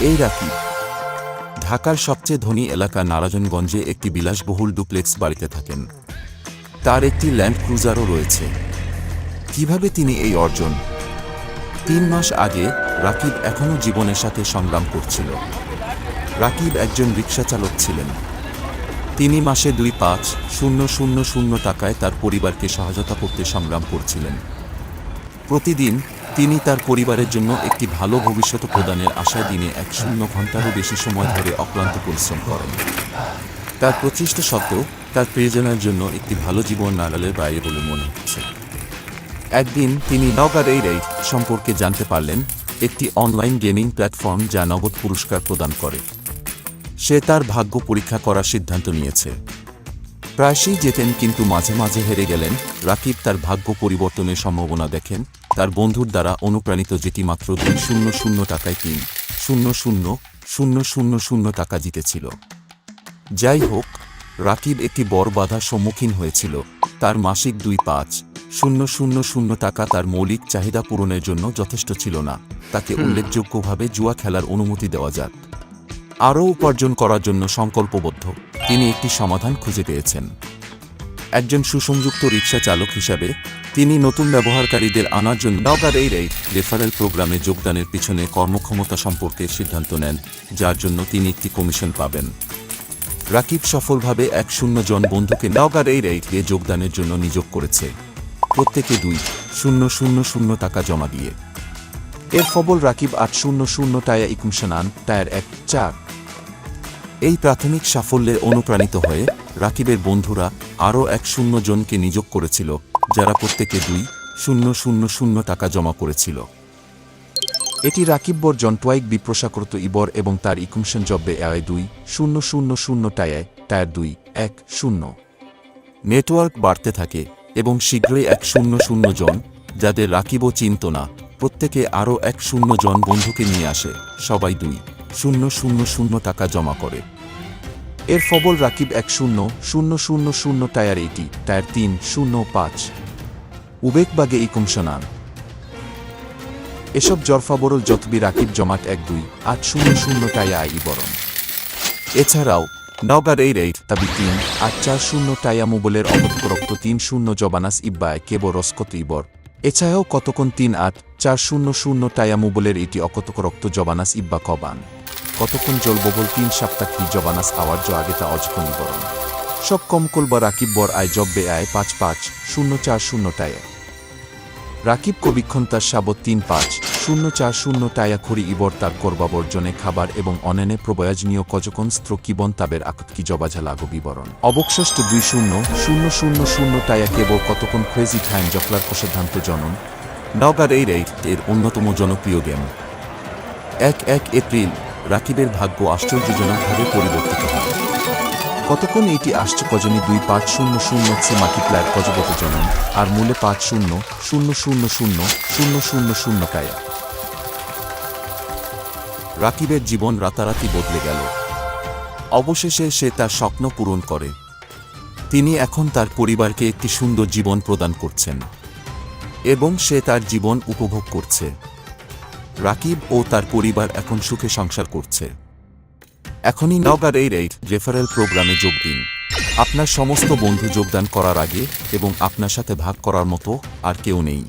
এই রাকিব ঢাকার সবচেয়ে ধনী এলাকা নারায়ণগঞ্জে একটি বিলাসবহুল ডুপ্লেক্স বাড়িতে থাকেন। তার একটি ল্যান্ড ক্রুজারও রয়েছে। কীভাবে তিনি এই অর্জন? তিন মাস আগে রাকিব এখনও জীবনের সাথে সংগ্রাম করছিল। রাকিব একজন রিক্সা চালক ছিলেন। তিনি মাসে দুই পাঁচ শূন্য শূন্য শূন্য টাকায় তার পরিবারকে সহায়তা করতে সংগ্রাম করছিলেন। প্রতিদিন তিনি তার পরিবারের জন্য একটি ভালো ভবিষ্যৎ প্রদানের আশায় দিনে এক শূন্য ঘন্টারও বেশি সময় ধরে অক্লান্ত পরিশ্রম করেন। তার প্রচেষ্টা সত্ত্বেও তার প্রিয়জনের জন্য একটি ভালো জীবন নাড়ালের বাইরে বলে মনে হচ্ছে। একদিন তিনি নগার এই রাইট সম্পর্কে জানতে পারলেন, একটি অনলাইন গেমিং প্ল্যাটফর্ম যা নগদ পুরস্কার প্রদান করে। সে তার ভাগ্য পরীক্ষা করার সিদ্ধান্ত নিয়েছে। প্রায়শই যেতেন কিন্তু মাঝে মাঝে হেরে গেলেন। রাকিব তার ভাগ্য পরিবর্তনের সম্ভাবনা দেখেন। তার বন্ধুর দ্বারা অনুপ্রাণিত যেটি মাত্র দুই শূন্য শূন্য টাকায় তিন। শূন্য শূন্য শূন্য শূন্য শূন্য টাকা জিতেছিল। যাই হোক রাকিব একটি বড় বাধার সম্মুখীন হয়েছিল। তার মাসিক দুই পাঁচ। শূন্য শূন্য শূন্য টাকা তার মৌলিক চাহিদা পূরণের জন্য যথেষ্ট ছিল না। তাকে উল্লেখযোগ্যভাবে জুয়া খেলার অনুমতি দেওয়া যাক। আরও উপার্জন করার জন্য সংকল্পবদ্ধ। তিনি একটি সমাধান খুঁজে পেয়েছেন। একজন সুসংযুক্ত রিক্সা চালক হিসাবে, তিনি নতুন ব্যবহারকারীদের আনার জন্য নগার এই রেট রেফারেল প্রোগ্রামে যোগদানের পিছনে কর্মক্ষমতা সম্পর্কে সিদ্ধান্ত নেন, যার জন্য তিনি একটি কমিশন পাবেন। রাকিব সফলভাবে এক শূন্য জন বন্ধুকে নগার এই রেটে যোগদানের জন্য নিয়োগ করেছে। প্রত্যেকে দুই, শূন্য শূন্য শূন্য টাকা জমা দিয়ে। এর ফবল রাকিব আট শূন্য শূন্য টায়া ইকুমশনান টায়ার এক, চার। এই প্রাথমিক সাফল্যে অনুপ্রাণিত হয়ে রাকিবের বন্ধুরা আরও এক শূন্য জনকে নিয়োগ করেছিল, যারা প্রত্যেকে দুই শূন্য শূন্য শূন্য টাকা জমা করেছিল। এটি রাকিব বর্জন টুয়াইক বিপ্রসাকৃত ইবর এবং তার ইকুমশন জব্বে আয় দুই শূন্য শূন্য শূন্য টায়ায় টায়ার দুই এক শূন্য। নেটওয়ার্ক বাড়তে থাকে এবং শীঘ্রই এক শূন্য শূন্য জন, যাদের রাকিবও চিনত না, প্রত্যেকে আরও এক শূন্য জন বন্ধুকে নিয়ে আসে, সবাই দুই। শূন্য শূন্য শূন্য টাকা জমা করে। এর ফবল রাকিব এক শূন্য শূন্য শূন্য শূন্য টায়ার এইটি, টায়ার তিন, শূন্য পাঁচ। উবেকবাগে এই কমিশনান এসব জরফাবরল যতবি রাকিব জমাট এক দুই, আট শূন্য শূন্য টায়া আই বরণ। এছাড়াও নগার এই রেট তাবি তিন, আট চার শূন্য টায়া মোবলের অপতরক্ত তিন শূন্য জবানাস ইব্বায় কেব রস্কত ইবর এছাড়াও কতক্ষণ তিন আট, চার শূন্য শূন্য টায়া মোবলের এটি অকতকরক্ত জবানাস ইব্বা কবান। কতক্ষণ জলববল তিন সপ্তাহ কি জবানাস আওয়ার জ আগে তা অজকন ইবরণ সব কমকল বা রাকিব বর আয় জব্বে আয় পাঁচ পাঁচ, শূন্য চার শূন্য টায়া। রাকিব কবিক্ষণ তার সাবত তিন পাঁচ, শূন্য চার শূন্য টায়া খড়ি ইবর তার করবা বর্জনে খাবার এবং অনেনে প্রবয়াজনীয় কজকন স্ত্র কিবন তাবের আকৎকি জবাঝা লাগো বিবরণ। অবকশষ্ট দুই শূন্য শূন্য শূন্য শূন্য টায়া কেব কতক্ষণ ক্রেজি খায়ন জকলার প্রসাধান্ত জনন। নগার এই রেট এর অন্যতম জনপ্রিয় গেম। এক এক এপ্রিল রাকিবের ভাগ্য আশ্চর্যজনকভাবে পরিবর্তিত হয়। কতক্ষণ এটি আসছে কজনী দুই পাঁচ শূন্য শূন্য হচ্ছে মাল্টিপ্লায়ার কজগত জনন, আর মূলে পাঁচ শূন্য শূন্য শূন্য শূন্য শূন্য শূন্য শূন্য কায়া। রাকিবের জীবন রাতারাতি বদলে গেল। অবশেষে সে তার স্বপ্ন পূরণ করে। তিনি এখন তার পরিবারকে একটি সুন্দর জীবন প্রদান করছেন। এবং সে তার জীবন উপভোগ করছে। রাকিব ও তার পরিবার এখন সুখে সংসার করছে। এখনই নগার এই রেট রেফারেল প্রোগ্রামে যোগ দিন। আপনার সমস্ত বন্ধু যোগদান করার আগে এবং আপনার সাথে ভাগ করার মতো আর কেউ নেই।